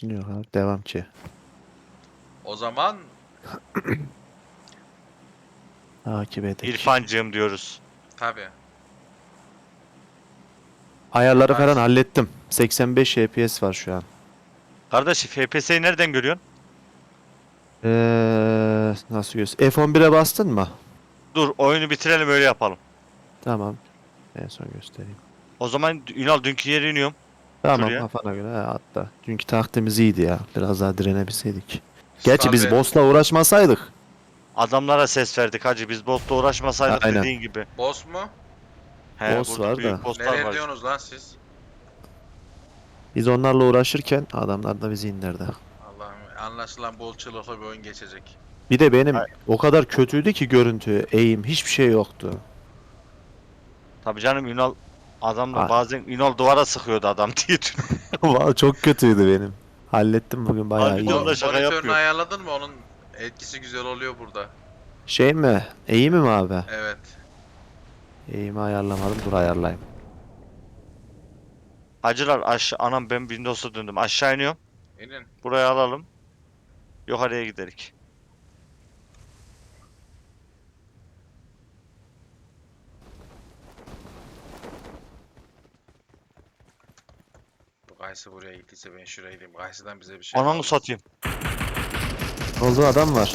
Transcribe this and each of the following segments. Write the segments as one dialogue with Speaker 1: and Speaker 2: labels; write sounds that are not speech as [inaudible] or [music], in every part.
Speaker 1: Şimdi yok abi devam ki.
Speaker 2: O zaman [clears throat]
Speaker 1: Takip edelim.
Speaker 3: İrfancığım diyoruz.
Speaker 2: tabi.
Speaker 1: Ayarları falan hallettim. 85 FPS var şu an.
Speaker 3: Kardeş FPS'yi nereden görüyorsun?
Speaker 1: Ee, nasıl göster? F11'e bastın mı?
Speaker 3: Dur oyunu bitirelim öyle yapalım.
Speaker 1: Tamam. En son göstereyim.
Speaker 3: O zaman Ünal dünkü yere iniyorum.
Speaker 1: Tamam
Speaker 3: Şuraya.
Speaker 1: kafana göre he, hatta. Dünkü taktiğimiz iyiydi ya. Biraz daha direnebilseydik. Gerçi biz boss'la uğraşmasaydık.
Speaker 3: Adamlara ses verdik hacı biz botla uğraşmasaydık
Speaker 1: Aynen.
Speaker 3: dediğin gibi.
Speaker 2: Boss mu?
Speaker 3: He,
Speaker 1: Boss
Speaker 3: burada
Speaker 1: var
Speaker 3: büyük
Speaker 1: da.
Speaker 3: bosslar
Speaker 2: Nereye
Speaker 3: var.
Speaker 2: diyorsunuz lan siz?
Speaker 1: Biz onlarla uğraşırken adamlar da bizi indirdi.
Speaker 2: Allah'ım anlaşılan bol çılıklı bir oyun geçecek.
Speaker 1: Bir de benim
Speaker 3: Ay.
Speaker 1: o kadar kötüydü ki görüntü, eğim hiçbir şey yoktu.
Speaker 3: Tabii canım Ünal adamla
Speaker 1: Ay.
Speaker 3: bazen Ünal duvara sıkıyordu adam [laughs] diye düşünüyorum.
Speaker 1: Vallahi çok kötüydü benim. Hallettim bugün bayağı
Speaker 3: Abi
Speaker 1: iyi.
Speaker 3: videoda şaka
Speaker 2: Monitörünü
Speaker 3: yapıyor.
Speaker 2: ayarladın mı? Onun etkisi güzel oluyor burada.
Speaker 1: Şey mi? Eğimi mi abi?
Speaker 2: Evet.
Speaker 1: Eğimi ayarlamadım. Dur ayarlayayım.
Speaker 3: Hacılar aşağı anam ben Windows'a döndüm. Aşağı iniyorum.
Speaker 2: İnin.
Speaker 3: Buraya alalım. Yukarıya giderik.
Speaker 2: Gaysi buraya gittiyse ben şuraya gideyim. Gaysi'den bize bir şey
Speaker 3: Ananı
Speaker 2: kalmaz.
Speaker 3: satayım.
Speaker 1: Oldu adam var.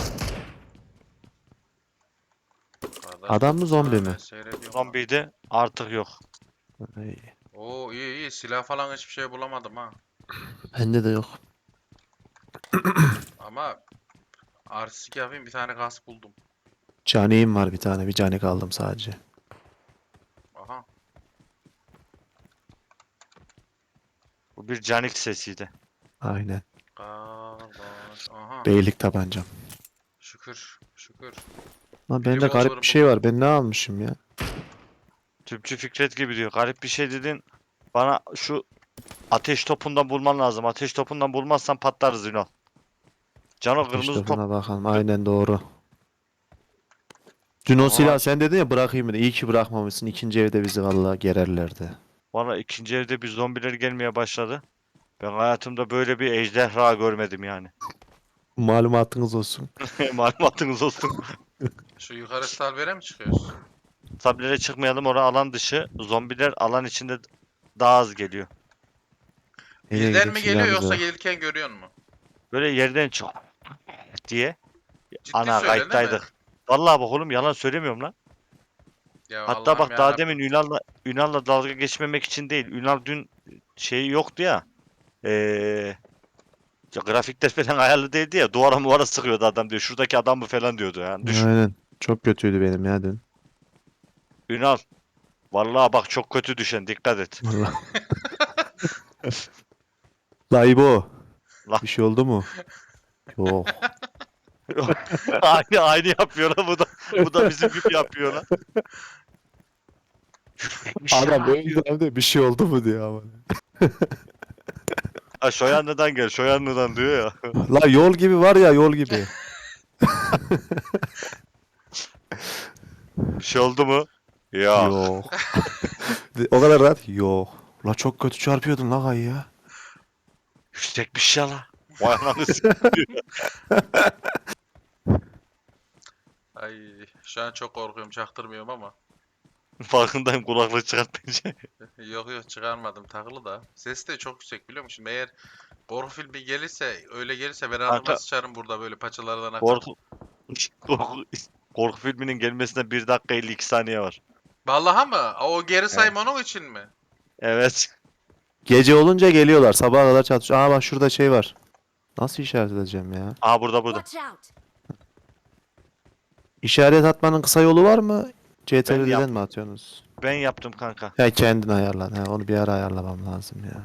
Speaker 1: Adam mı, zombi mi?
Speaker 2: seyrediyorum.
Speaker 3: Zombiydi artık yok.
Speaker 1: Ay,
Speaker 2: Oo iyi iyi silah falan hiçbir şey bulamadım ha.
Speaker 1: Bende de yok.
Speaker 2: Ama artistik yapayım bir tane gaz buldum.
Speaker 1: Caneğim var bir tane. Bir canek aldım sadece.
Speaker 2: Aha.
Speaker 3: Bu bir canik sesiydi.
Speaker 1: Aynen.
Speaker 2: Aha.
Speaker 1: Beylik tabancam.
Speaker 2: Şükür. Şükür.
Speaker 1: Lan bende
Speaker 2: Benim
Speaker 1: garip bir şey var. Ben ne almışım ya?
Speaker 3: Tüpçü Fikret gibi diyor. Garip bir şey dedin. Bana şu ateş topundan bulman lazım. Ateş topundan bulmazsan patlarız Ünal. Cano kırmızı top.
Speaker 1: bakalım. Aynen doğru. Dün o
Speaker 3: Ama-
Speaker 1: silah sen dedin ya bırakayım mı? İyi ki bırakmamışsın. İkinci evde bizi vallahi gererlerdi.
Speaker 3: Valla ikinci evde bir zombiler gelmeye başladı. Ben hayatımda böyle bir ejderha görmedim yani. [laughs]
Speaker 1: Malumatınız olsun.
Speaker 3: Malumatınız olsun.
Speaker 2: Şu yukarı salvere mi çıkıyoruz?
Speaker 3: Tablere çıkmayalım orası alan dışı. Zombiler alan içinde daha az geliyor.
Speaker 1: Nereye
Speaker 2: Birden mi geliyor yoksa gelirken görüyor musun?
Speaker 3: Böyle yerden çık diye.
Speaker 2: Ciddi
Speaker 3: Ana
Speaker 2: söyle, değil mi?
Speaker 3: kayıttaydık. Vallahi bak oğlum yalan söylemiyorum lan.
Speaker 2: Ya
Speaker 3: Hatta
Speaker 2: Allah'ım
Speaker 3: bak daha
Speaker 2: yarabbim.
Speaker 3: demin Ünal'la Ünal'la dalga geçmemek için değil. Ünal dün şeyi yoktu ya. Ee, ya grafikler falan ayarlı değildi ya. Duvara muvara sıkıyordu adam diyor. Şuradaki adam mı falan diyordu yani. Düşün.
Speaker 1: Aynen. Çok kötüydü benim ya dün.
Speaker 3: Ünal. Vallahi bak çok kötü düşen dikkat et.
Speaker 1: Vallahi. [laughs] La İbo.
Speaker 3: La.
Speaker 1: Bir şey oldu mu? Yok. [laughs] [laughs]
Speaker 3: aynı aynı yapıyor lan bu da. Bu da bizim gibi yapıyor lan.
Speaker 1: Adam öyle de bir şey oldu mu diyor ama.
Speaker 3: Ha Şoyanlı'dan gel. Şoyanlı'dan diyor ya.
Speaker 1: La yol gibi var ya yol gibi.
Speaker 3: Bir şey oldu mu? Ya.
Speaker 1: Yok. o kadar rahat. Yok. La çok kötü çarpıyordun la kayı ya.
Speaker 3: Yüksekmiş ya la. Vay ananı s- [laughs]
Speaker 2: Ay şu an çok korkuyorum çaktırmıyorum ama. [laughs]
Speaker 3: Farkındayım kulaklığı çıkart bence. [laughs]
Speaker 2: Yok yok çıkarmadım takılı da. Ses de çok yüksek biliyor musun? Eğer korku filmi gelirse öyle gelirse ben
Speaker 3: Kanka-
Speaker 2: altıma sıçarım burada böyle paçalardan akar.
Speaker 3: Korku, [laughs] korku, korku filminin gelmesine 1 dakika 52 saniye var.
Speaker 2: Vallahi mı? O geri sayma onun için mi?
Speaker 3: Evet.
Speaker 1: Gece olunca geliyorlar. Sabaha kadar çatışıyor. Aa bak şurada şey var. Nasıl işaret edeceğim ya?
Speaker 3: Aha burada burada.
Speaker 4: Watch out!
Speaker 1: İşaret atmanın kısa yolu var mı? CTRL'den mi atıyorsunuz?
Speaker 3: Ben yaptım kanka.
Speaker 1: Ya kendin ayarlan. Ha, onu bir ara ayarlamam lazım ya.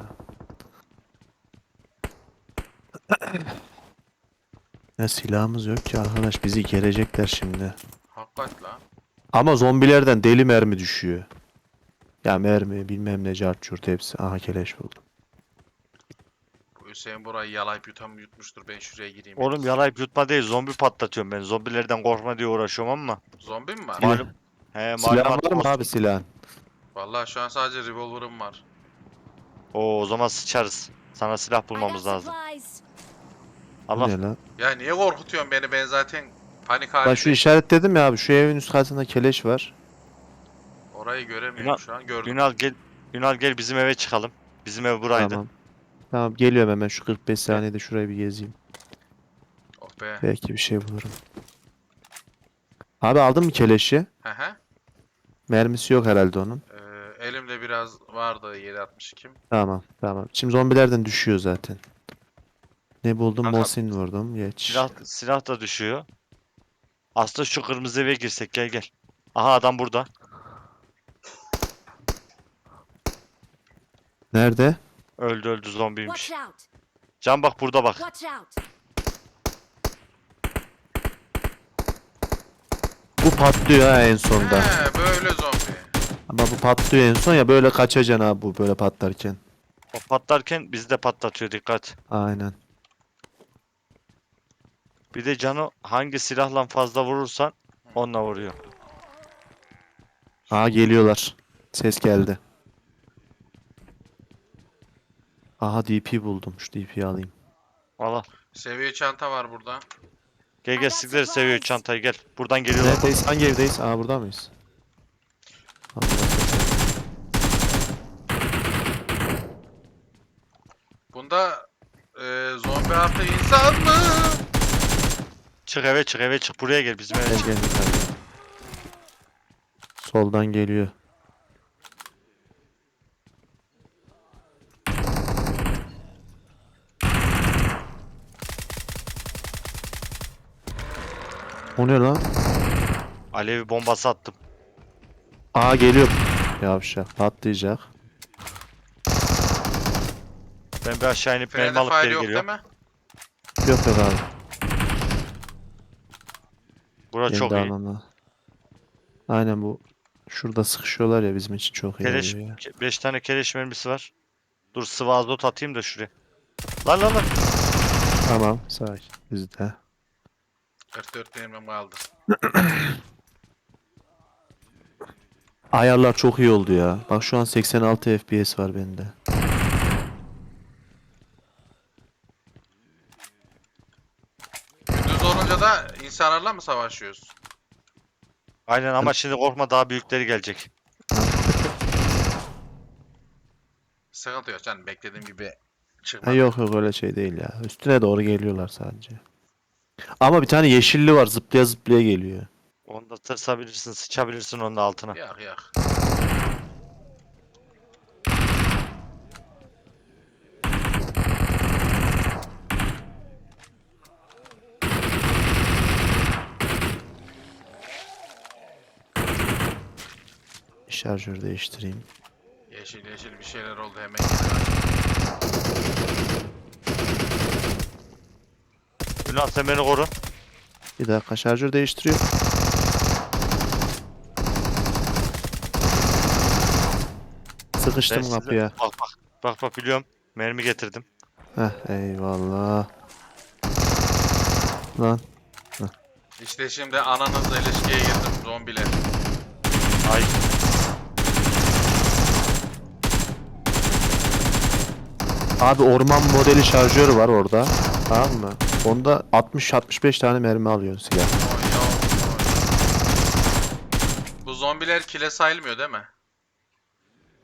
Speaker 1: [coughs] Ya silahımız yok ki arkadaş. Bizi gelecekler şimdi.
Speaker 2: Hakikat lan.
Speaker 1: Ama zombilerden deli mermi düşüyor. Ya mermi bilmem ne cart hepsi. Aha keleş buldum.
Speaker 2: Hüseyin burayı yalayıp yutam yutmuştur. Ben şuraya gireyim.
Speaker 3: Oğlum yalayıp yutma değil zombi patlatıyorum ben. Zombilerden korkma diye uğraşıyorum ama.
Speaker 2: Zombi mi var?
Speaker 3: Malum. He
Speaker 1: Silahın
Speaker 3: malumat
Speaker 1: var mı abi silahın?
Speaker 2: Vallahi şu an sadece revolver'ım var.
Speaker 3: Oo, o zaman sıçarız. Sana silah bulmamız lazım. Allah
Speaker 1: ne lan?
Speaker 2: Ya niye korkutuyorsun beni? Ben zaten panik
Speaker 1: Bak şu
Speaker 2: halindeyim.
Speaker 1: işaretledim ya abi. Şu evin üst katında keleş var.
Speaker 2: Orayı göremiyorum
Speaker 3: Ünal-
Speaker 2: şu an. Gördüm.
Speaker 3: Ünal gel. Ünal gel bizim eve çıkalım. Bizim ev buraydı.
Speaker 1: Tamam. Tamam geliyorum hemen şu 45 saniyede şurayı bir gezeyim.
Speaker 2: Oh be.
Speaker 1: Belki bir şey bulurum. Abi aldın mı keleşi?
Speaker 2: Hı hı.
Speaker 1: Mermisi yok herhalde onun.
Speaker 2: Ee, elimde biraz vardı 762.
Speaker 1: Tamam tamam. Şimdi zombilerden düşüyor zaten. Ne buldum?
Speaker 3: Kanka,
Speaker 1: Mosin vurdum. Geç.
Speaker 3: Silah, silah da düşüyor. Aslında şu kırmızı eve girsek gel gel. Aha adam burada.
Speaker 1: Nerede?
Speaker 3: Öldü öldü zombiymiş. Can bak burada bak.
Speaker 1: Bu patlıyor ha en sonda.
Speaker 2: He böyle zombi.
Speaker 1: Ama bu patlıyor en son ya böyle kaçacaksın abi bu böyle patlarken.
Speaker 3: O patlarken bizi de patlatıyor dikkat.
Speaker 1: Aynen.
Speaker 3: Bir de canı hangi silahla fazla vurursan onunla vuruyor.
Speaker 1: Aa geliyorlar. Ses geldi. Aha DP buldum. Şu DP'yi alayım.
Speaker 3: Allah.
Speaker 2: Seviye çanta var burada.
Speaker 3: Gel gel sizleri seviyor çantayı gel. Buradan geliyorlar.
Speaker 1: Neredeyiz? Hangi evdeyiz? Aa burada mıyız?
Speaker 2: Bunda e, zombi artı insan mı?
Speaker 3: Çık eve çık eve çık. Buraya gel bizim eve
Speaker 1: Gel
Speaker 3: çık.
Speaker 1: gel. Soldan geliyor. O ne lan?
Speaker 3: Alevi bombası attım.
Speaker 1: Aa geliyor. Yavşak patlayacak.
Speaker 3: Ben bir aşağı inip mermi
Speaker 2: Frende
Speaker 3: alıp geri geliyorum.
Speaker 2: mi?
Speaker 1: Yok yok abi.
Speaker 3: Bura çok iyi.
Speaker 1: alana. Aynen bu. Şurada sıkışıyorlar ya bizim için çok iyi
Speaker 3: Keleş,
Speaker 1: oluyor ya.
Speaker 3: 5 tane keleş mermisi var. Dur sıvı azot atayım da şuraya. Lan lan lan.
Speaker 1: Tamam sakin. Bizde.
Speaker 2: 44 demem kaldı.
Speaker 1: Ayarlar çok iyi oldu ya. Bak şu an 86 FPS var bende.
Speaker 2: Gündüz olunca da insanlarla mı savaşıyoruz?
Speaker 3: Aynen ama şimdi korkma daha büyükleri gelecek.
Speaker 2: Sıkıntı yok canım beklediğim gibi
Speaker 1: Ha,
Speaker 2: çıkmadı.
Speaker 1: yok yok öyle şey değil ya. Üstüne doğru geliyorlar sadece. Ama bir tane yeşilli var zıplaya zıplaya geliyor.
Speaker 3: Onu da tırsabilirsin, sıçabilirsin onun altına.
Speaker 2: Yak yak.
Speaker 1: Şarjör değiştireyim.
Speaker 2: Yeşil yeşil bir şeyler oldu hemen.
Speaker 3: Ünal sen beni koru.
Speaker 1: Bir dakika şarjör değiştiriyor.
Speaker 3: Ben
Speaker 1: Sıkıştım
Speaker 3: size-
Speaker 1: kapıya.
Speaker 3: Bak bak. Bak bak biliyorum. Mermi getirdim.
Speaker 1: Heh eyvallah. Lan
Speaker 2: İşte şimdi ananızla ilişkiye girdim zombiler.
Speaker 3: Ay.
Speaker 1: abi orman modeli şarjör var orada. Tamam mı? Onda 60-65 tane mermi alıyor silah.
Speaker 2: Bu zombiler kile sayılmıyor değil mi?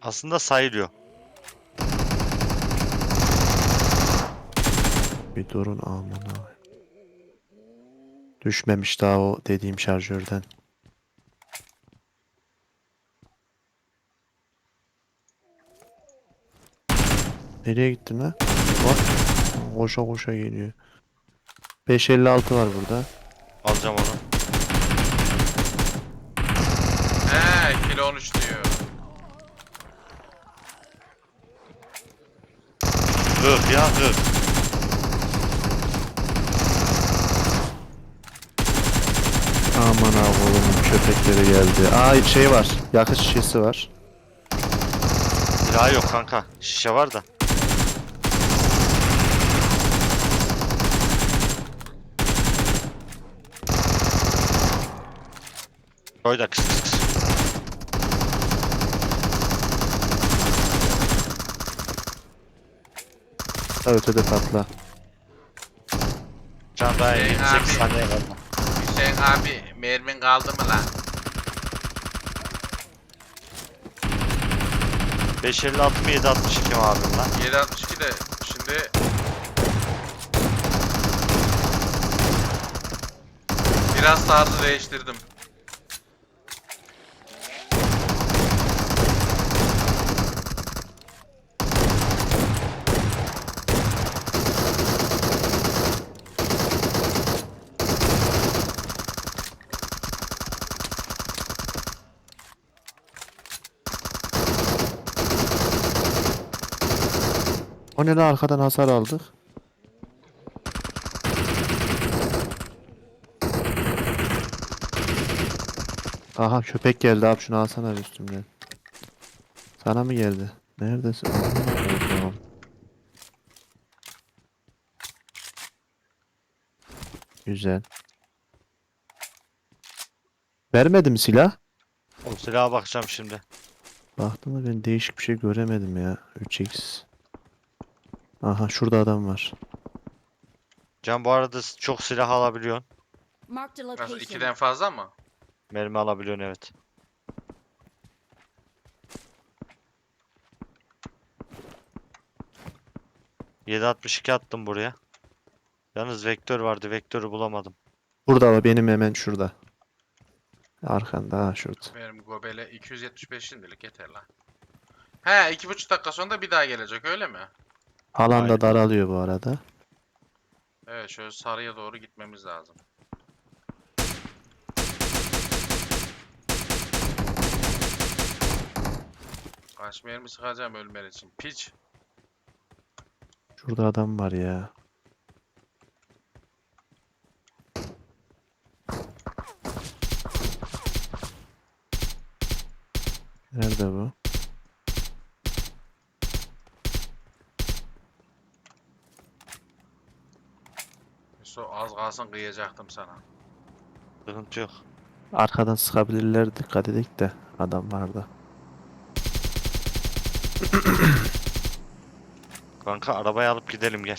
Speaker 3: Aslında sayılıyor.
Speaker 1: Bir durun amına. Düşmemiş daha o dediğim şarjörden. Nereye gittin lan? Bak. Koşa koşa geliyor. 556 var burada.
Speaker 3: Alacağım onu.
Speaker 2: He kile 13 diyor.
Speaker 3: Hıh ya hıh.
Speaker 1: Aman oğlum köpekleri geldi. Aa şey var. Yakıt şişesi var.
Speaker 3: Silah yok kanka. Şişe var da. Koy da kıs kıs kıs.
Speaker 1: patla ötede patla.
Speaker 3: Can daha
Speaker 2: Hey
Speaker 3: 28
Speaker 2: abi.
Speaker 3: saniye kaldı.
Speaker 2: Hüseyin abi mermin kaldı mı lan?
Speaker 3: 556 mı 762 mi abim lan?
Speaker 2: 762 de şimdi biraz tarzı değiştirdim.
Speaker 1: O ne lan arkadan hasar aldık. Aha köpek geldi abi şunu alsana üstümden. Sana mı geldi? Neredesin? Tamam. Güzel. Vermedi mi silah?
Speaker 3: O silaha bakacağım şimdi.
Speaker 1: Baktım da ben değişik bir şey göremedim ya. 3x. Aha şurada adam var.
Speaker 3: Can bu arada çok silah alabiliyorsun.
Speaker 4: Marked a
Speaker 2: Nasıl
Speaker 4: location.
Speaker 2: ikiden fazla mı?
Speaker 3: Mermi alabiliyorsun evet. ...762 attım buraya. Yalnız vektör vardı. Vektörü bulamadım.
Speaker 1: Burada var benim hemen şurada. Arkanda ha şurada.
Speaker 2: Benim Gobel'e 275 şimdilik yeter lan. He iki buçuk dakika sonra bir daha gelecek öyle mi?
Speaker 1: Alanda
Speaker 3: Aynen.
Speaker 1: daralıyor bu arada.
Speaker 2: Evet şöyle sarıya doğru gitmemiz lazım. Kaç mermi sıkacağım ölmen için. Piç.
Speaker 1: Şurada adam var ya. Nerede bu?
Speaker 2: Yusuf az kalsın kıyacaktım sana.
Speaker 3: Sıkıntı yok.
Speaker 1: Arkadan sıkabilirler dikkat edik de adam vardı.
Speaker 3: Kanka arabayı alıp gidelim gel.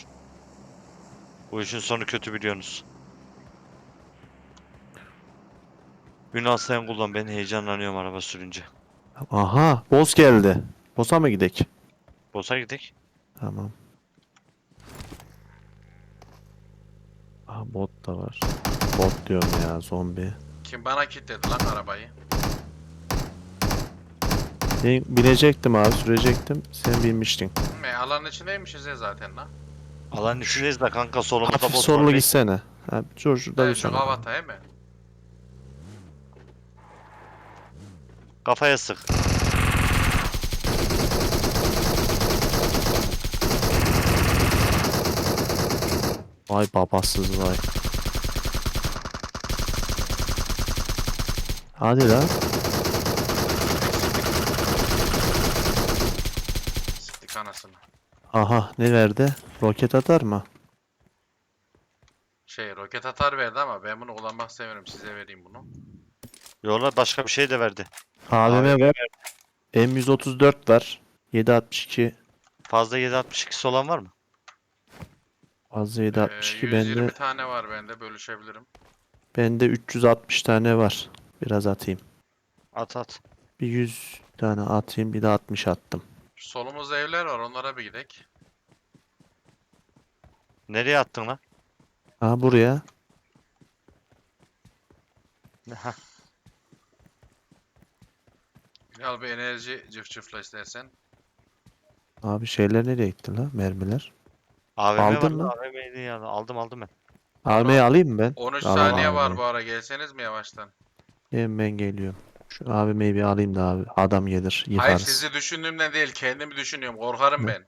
Speaker 3: Bu işin sonu kötü biliyorsunuz. Ünal sen kullan ben heyecanlanıyorum araba sürünce.
Speaker 1: Aha, boss geldi. Boss'a mı gidek?
Speaker 3: Bosa gidelim.
Speaker 1: Tamam. Aha bot da var. Bot diyorum ya zombi.
Speaker 2: Kim bana kilitledi lan arabayı?
Speaker 1: Ben binecektim abi sürecektim. Sen binmiştin.
Speaker 2: Me alanın içindeymişiz ya zaten lan.
Speaker 3: Alan düşüreceğiz de kanka solumuzda
Speaker 1: Hafif
Speaker 3: bot
Speaker 1: sollu
Speaker 3: var.
Speaker 1: gitsene. Ha, dur şurada bir
Speaker 2: Evet, şu
Speaker 1: sana.
Speaker 2: kavata he mi?
Speaker 3: Kafaya sık.
Speaker 1: Vay babasız vay. Hadi lan.
Speaker 2: Siktik anasını.
Speaker 1: Aha ne verdi? Roket atar mı?
Speaker 2: Şey roket atar verdi ama ben bunu kullanmak severim. Size vereyim bunu.
Speaker 3: Yola başka bir şey de verdi.
Speaker 1: AVM var. M134 var. 762.
Speaker 3: Fazla 762 olan var mı?
Speaker 2: Ee,
Speaker 1: 762
Speaker 2: 120
Speaker 1: bende.
Speaker 2: tane var bende bölüşebilirim.
Speaker 1: Bende 360 tane var. Biraz atayım.
Speaker 3: At at.
Speaker 1: Bir 100 tane atayım. Bir de 60 attım.
Speaker 2: Solumuzda evler var onlara bir gidek.
Speaker 3: Nereye attın lan?
Speaker 1: Ha buraya.
Speaker 2: Al bir enerji cıf cıfla istersen.
Speaker 1: Abi şeyler nereye gitti lan? Mermiler.
Speaker 3: AVM
Speaker 1: Aldın
Speaker 3: var
Speaker 1: mı?
Speaker 3: AVM'ydi ya. Aldım aldım ben.
Speaker 1: AVM'yi alayım mı ben?
Speaker 2: 13
Speaker 1: Alamam
Speaker 2: saniye var
Speaker 1: abi.
Speaker 2: bu ara gelseniz mi yavaştan?
Speaker 1: Hemen geliyorum. Şu AVM'yi bir alayım da abi. Adam gelir.
Speaker 2: Hayır
Speaker 1: Yıkarız.
Speaker 2: sizi düşündüğümden değil kendimi düşünüyorum korkarım
Speaker 1: Ne?
Speaker 2: ben.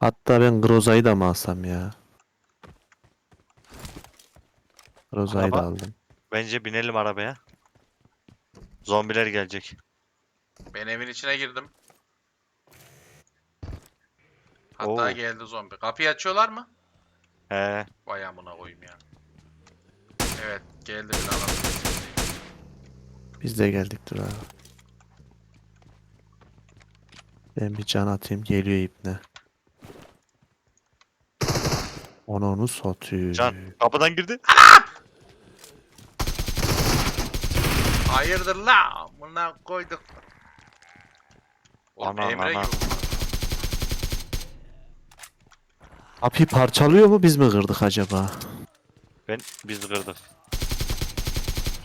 Speaker 1: Hatta ben Groza'yı da mı alsam ya? Groza'yı da
Speaker 3: Araba?
Speaker 1: aldım.
Speaker 3: Bence binelim arabaya. Zombiler gelecek.
Speaker 2: Ben evin içine girdim. Hatta
Speaker 3: Oo.
Speaker 2: geldi zombi. Kapıyı açıyorlar mı?
Speaker 3: He.
Speaker 2: Vay amına koyayım ya. Evet geldi bir adam.
Speaker 1: Biz de geldik dur abi. Ben bir can atayım. Geliyor ipne. Onu satıyor.
Speaker 3: Can kapıdan girdi.
Speaker 2: Hayırdır la? Buna koyduk. Oğlum
Speaker 3: Ana,
Speaker 2: Emre
Speaker 3: ana.
Speaker 2: yok.
Speaker 1: Kapıyı parçalıyor mu biz mi kırdık acaba?
Speaker 3: Ben biz kırdık.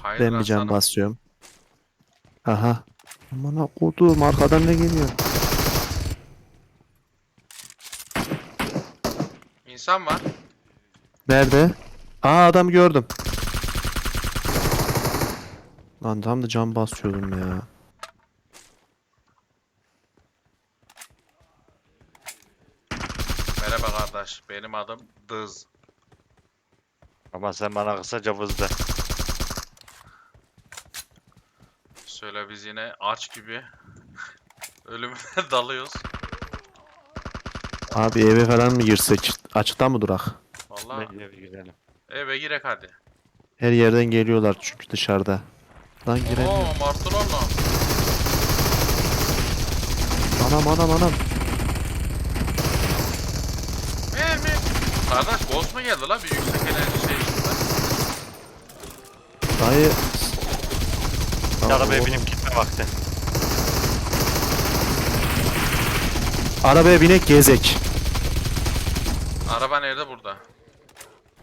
Speaker 2: Hayır
Speaker 1: Ben bir can basıyorum. Aha. Aman kodum arkadan ne geliyor?
Speaker 2: İnsan var.
Speaker 1: Nerede? Aa adam gördüm. Lan tam da can basıyordum ya.
Speaker 2: Merhaba kardeş. Benim adım Dız.
Speaker 3: Ama sen bana kısaca vız de.
Speaker 2: Söyle biz yine aç gibi [laughs] ölümüne dalıyoruz.
Speaker 1: Abi eve falan mı girsek? Açıkta mı durak?
Speaker 2: Vallahi
Speaker 3: Bence bir gidelim.
Speaker 2: eve girek hadi.
Speaker 1: Her yerden geliyorlar çünkü dışarıda. Lan giremiyor.
Speaker 2: Oo Martulonla.
Speaker 1: Anam anam anam.
Speaker 2: Mermi. Kardeş boss mu geldi la bir yüksek enerji şey şurada.
Speaker 1: Dayı. Lan
Speaker 3: arabaya binip gitme vakti.
Speaker 1: Arabaya binek gezek.
Speaker 2: Araba nerede burada?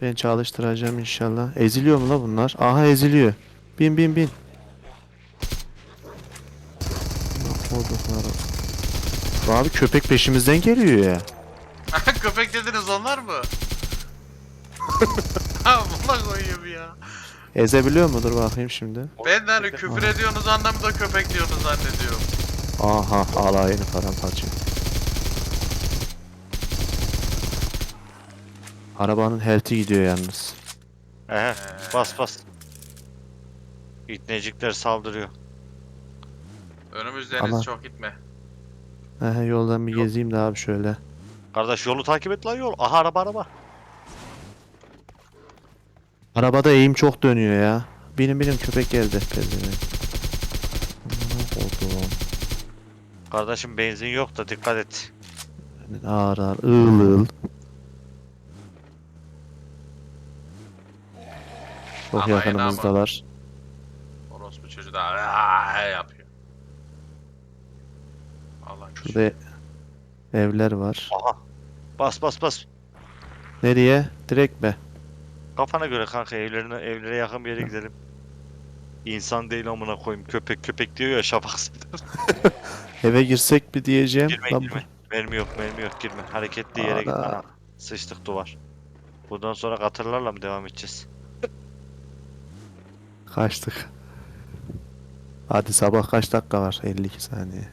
Speaker 1: Ben çalıştıracağım inşallah. Eziliyor mu la bunlar? Aha eziliyor. Bin bin bin. Abi köpek peşimizden geliyor ya. [laughs]
Speaker 2: Köpek dediniz onlar mı? [laughs] Ha buna koyayım ya.
Speaker 1: Ezebiliyor mudur bakayım şimdi.
Speaker 2: Ben de hani küfür ediyorsunuz anlamında köpek diyorsunuz zannediyorum.
Speaker 1: Aha alayını paramparça. Arabanın health'i gidiyor yalnız.
Speaker 3: Ehe bas bas. İtnecikler saldırıyor.
Speaker 2: Önümüz deniz
Speaker 1: Ama-
Speaker 2: çok gitme.
Speaker 1: Ehe yoldan bir
Speaker 3: Yok.
Speaker 1: gezeyim de abi şöyle.
Speaker 3: Kardeş yolu takip et lan yol. Aha araba araba.
Speaker 1: Arabada eğim çok dönüyor ya. Benim benim köpek geldi. Koduğum.
Speaker 3: Kardeşim benzin yok da dikkat et.
Speaker 1: Ağır ağır ığıl ığıl. Çok
Speaker 2: Ama
Speaker 1: yakınımızdalar.
Speaker 2: Orospu çocuğu da "Aa!" yapıyor. Allah
Speaker 1: Şurada evler var.
Speaker 3: Aha. Bas bas bas.
Speaker 1: Nereye? Direkt mi?
Speaker 3: Kafana göre kanka evlerine evlere yakın bir yere gidelim. İnsan değil amına koyayım. Köpek köpek diyor ya şafak. [laughs]
Speaker 1: Eve girsek mi diyeceğim.
Speaker 3: Girme
Speaker 1: Lan
Speaker 3: girme. Mermi yok mermi yok girme. Hareketli yere git.
Speaker 1: Ana.
Speaker 3: Ana. Sıçtık duvar. Buradan sonra katırlarla mı devam edeceğiz?
Speaker 1: bu- Kaçtık. Hadi sabah kaç dakika var? 52 saniye.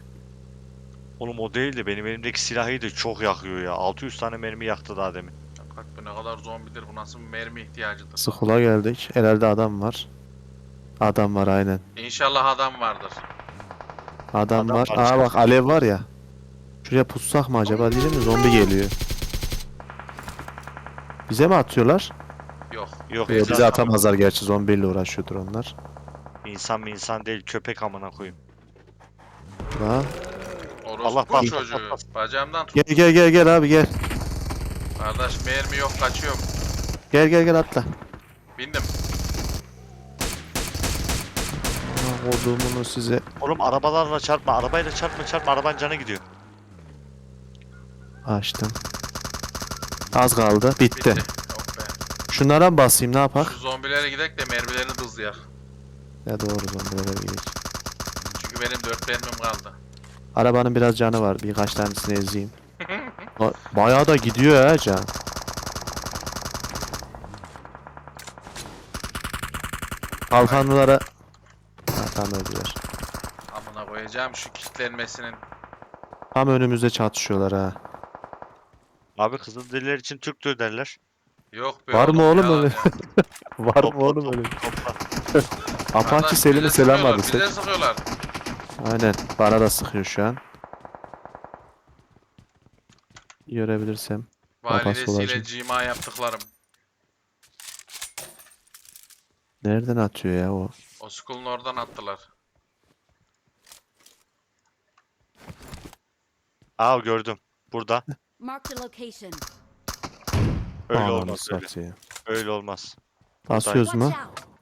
Speaker 3: Oğlum o değil de benim elimdeki silahı da çok yakıyor ya. 600 tane mermi yaktı daha demin.
Speaker 2: Bak bu ne kadar zombidir bu nasıl bir mermi ihtiyacıdır.
Speaker 1: Skula geldik. Herhalde adam var. Adam var aynen.
Speaker 2: İnşallah adam vardır.
Speaker 1: Adam,
Speaker 3: Adam
Speaker 1: var.
Speaker 3: var
Speaker 1: Aa bak alev var ya. Şuraya pussak mı acaba diyeceğim de zombi geliyor. Bize mi atıyorlar?
Speaker 2: Yok.
Speaker 3: Yok
Speaker 1: Yo,
Speaker 3: insan,
Speaker 1: bize atamazlar gerçi zombiyle uğraşıyordur onlar.
Speaker 3: insan mı insan değil köpek amına koyayım.
Speaker 1: La.
Speaker 2: Orospu
Speaker 3: Allah bak-
Speaker 2: çocuğu. Bacağımdan tut.
Speaker 1: Gel gel gel gel abi gel.
Speaker 2: Kardeş mermi yok kaçıyorum.
Speaker 1: Gel gel gel atla.
Speaker 2: Bindim.
Speaker 1: Aman Koduğumunu size.
Speaker 3: Oğlum arabalarla çarpma, arabayla çarpma çarpma arabanın canı gidiyor.
Speaker 1: Açtım. Az kaldı. Bitti.
Speaker 2: Bitti. Yok be.
Speaker 1: Şunlara mı basayım ne yapak?
Speaker 2: Şu zombilere gidek de mermilerini hızlayak.
Speaker 1: Ya doğru zombilere gidelim.
Speaker 2: Çünkü benim 4 mermim kaldı.
Speaker 1: Arabanın biraz canı var. Birkaç tanesini ezeyim. Ba- Bayağı da gidiyor ha can. Kalkanlılara... Ha, tam öldüler.
Speaker 2: Amına koyacağım şu kitlenmesinin.
Speaker 1: Tam önümüzde çatışıyorlar ha.
Speaker 3: Abi Kızılderililer için Türk derler.
Speaker 2: Yok be
Speaker 1: Var mı oğlum öyle? [laughs] Var mı oğlum öyle?
Speaker 3: topla.
Speaker 1: Apache Selim'e selam
Speaker 2: sıkıyorlar,
Speaker 1: var
Speaker 2: Bize sıkıyorlar.
Speaker 1: Aynen. Bana da sıkıyor şu an. Görebilirsem.
Speaker 2: Validesiyle cima yaptıklarım.
Speaker 1: Nereden atıyor ya o?
Speaker 2: O school'un oradan attılar.
Speaker 3: Aa gördüm. Burada.
Speaker 4: Marked a location.
Speaker 3: Öyle
Speaker 1: Ananı
Speaker 3: olmaz öyle.
Speaker 1: satayım.
Speaker 3: Öyle olmaz.
Speaker 1: Basıyoruz mu?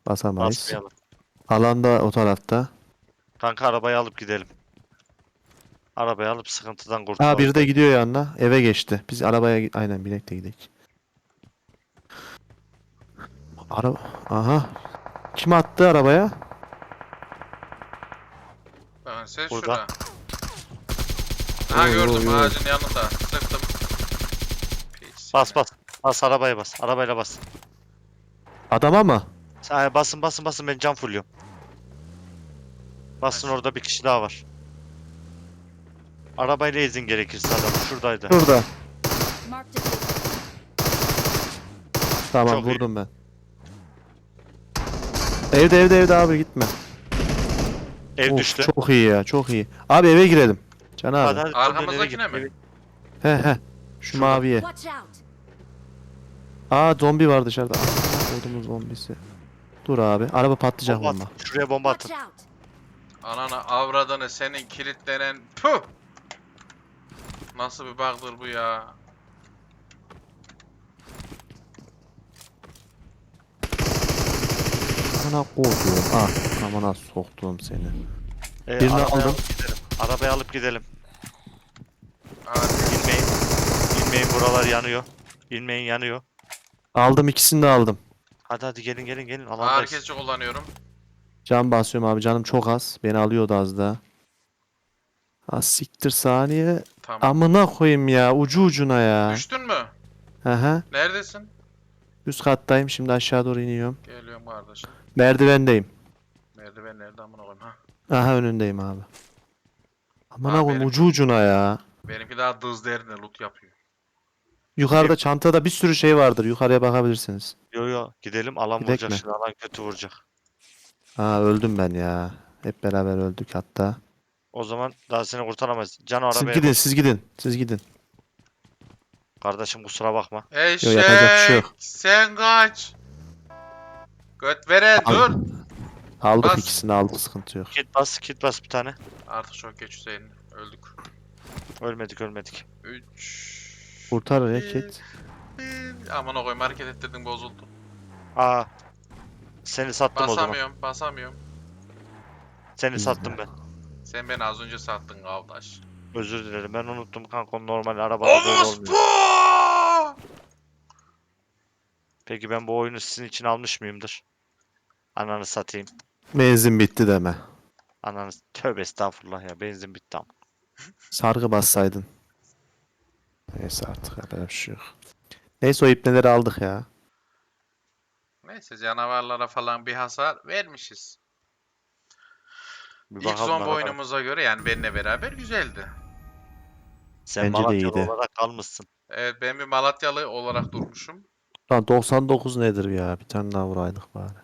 Speaker 1: Basamayız.
Speaker 3: Basmayalım.
Speaker 1: Alan da o tarafta.
Speaker 3: Kanka arabayı alıp gidelim. Arabayı alıp sıkıntıdan kurtulalım.
Speaker 1: Ha biri de gidiyor yanına. Eve geçti. Biz arabaya aynen binek de gidelim. Araba aha. Kim attı arabaya?
Speaker 2: Ben ses
Speaker 3: Burada.
Speaker 2: şurada. Ha
Speaker 1: yo,
Speaker 2: gördüm
Speaker 1: yo.
Speaker 2: ağacın yanında. Sıktım. Piç
Speaker 3: Bas
Speaker 2: seni.
Speaker 3: bas. Bas arabaya bas. Arabayla bas.
Speaker 1: Adama mı?
Speaker 3: Sen basın basın basın ben can fulluyorum. Basın orada bir kişi daha var. Arabayla ezin gerekirse adam şuradaydı.
Speaker 1: Şurada. Tamam
Speaker 3: Çok iyi.
Speaker 1: vurdum ben. Evde evde evde abi gitme.
Speaker 3: Ev
Speaker 1: Of,
Speaker 3: düştü.
Speaker 1: Çok iyi ya çok iyi. Abi eve girelim. Can abi.
Speaker 3: Hadi, hadi, dön,
Speaker 2: Arkamızdakine
Speaker 3: eve
Speaker 2: mi?
Speaker 3: git,
Speaker 1: He he. Şu
Speaker 3: Şurada.
Speaker 1: maviye.
Speaker 4: Watch out!
Speaker 1: Aa zombi var dışarıda. Kodumun zombisi. Dur abi. Araba patlayacak
Speaker 3: Bomba. Şuraya bomba atın.
Speaker 4: Out!
Speaker 2: Anana avradını senin kilitlenen puh. Nasıl bir bug'dır bu ya?
Speaker 1: Amına koyduğum. Ah amına soktuğum seni.
Speaker 3: Ee,
Speaker 1: Birini
Speaker 3: arabayı
Speaker 1: aldım.
Speaker 3: alıp gidelim. Arabayı alıp gidelim.
Speaker 2: Hadi.
Speaker 3: İnmeyin. İnmeyin buralar yanıyor. İnmeyin yanıyor.
Speaker 1: Aldım ikisini de aldım.
Speaker 3: Hadi hadi gelin gelin gelin.
Speaker 2: Ağır
Speaker 3: Alandayız.
Speaker 2: kesici kullanıyorum.
Speaker 1: Can basıyorum abi canım çok az. Beni alıyordu az daha. Az siktir saniye.
Speaker 2: Tamam.
Speaker 1: Amına koyayım ya ucu ucuna ya.
Speaker 2: Düştün mü?
Speaker 1: Hı hı.
Speaker 2: Neredesin?
Speaker 1: Üst kattayım şimdi aşağı doğru iniyorum.
Speaker 2: Geliyorum kardeşim.
Speaker 1: Merdivendeyim.
Speaker 2: Merdiven nerede amına koyayım ha?
Speaker 1: Aha önündeyim abi. Amına
Speaker 2: Abi
Speaker 1: koyayım
Speaker 2: benim-
Speaker 1: ucu ucuna ya.
Speaker 2: Benimki daha dız derine loot yapıyor.
Speaker 1: Yukarıda çantada bir sürü şey vardır. Yukarıya bakabilirsiniz.
Speaker 3: Yo yo gidelim alan
Speaker 1: Gidek
Speaker 3: vuracak
Speaker 1: mi?
Speaker 3: şimdi alan kötü vuracak.
Speaker 1: Aa öldüm ben ya. Hep beraber öldük hatta.
Speaker 3: O zaman daha seni kurtaramayız. Can
Speaker 1: Siz
Speaker 3: arabaya
Speaker 1: gidin siz gidin. Siz gidin.
Speaker 3: Kardeşim kusura bakma.
Speaker 2: Eşek
Speaker 1: yapacak bir şey yok.
Speaker 2: sen kaç. Göt veren
Speaker 1: Al.
Speaker 2: dur.
Speaker 1: Aldık
Speaker 2: Bas.
Speaker 1: ikisini aldık sıkıntı yok.
Speaker 3: Kit bas kit bas bir tane.
Speaker 2: Artık çok geç Hüseyin. Öldük.
Speaker 3: Ölmedik ölmedik.
Speaker 2: 3
Speaker 1: Kurtar hareket.
Speaker 2: Aman koyayım hareket ettirdin bozuldu.
Speaker 3: Aa. Seni sattım o zaman.
Speaker 2: Basamıyorum, basamıyorum.
Speaker 3: Seni sattım ben.
Speaker 2: Sen beni az önce sattın kardeş.
Speaker 3: Özür dilerim. Ben unuttum kanka normal arabada böyle
Speaker 2: Orospu!
Speaker 3: olmuyor. Peki ben bu oyunu sizin için almış mıyımdır? Ananı satayım.
Speaker 1: Benzin bitti deme.
Speaker 3: Ananı tövbe estağfurullah ya benzin bitti ama.
Speaker 1: Sargı bassaydın. Neyse artık yapacak bir şey yok. Neyse o ipneleri aldık ya.
Speaker 2: Neyse canavarlara falan bir hasar vermişiz.
Speaker 3: Bir
Speaker 2: İlk
Speaker 3: bakalım
Speaker 2: zombi oyunumuza göre yani benimle beraber güzeldi.
Speaker 3: Sen
Speaker 1: Bence de
Speaker 3: Malatyalı
Speaker 1: iyiydi.
Speaker 3: olarak kalmışsın.
Speaker 2: Evet ben bir Malatyalı olarak durmuşum.
Speaker 1: Lan 99 nedir ya? Bir tane daha vuraydık bari.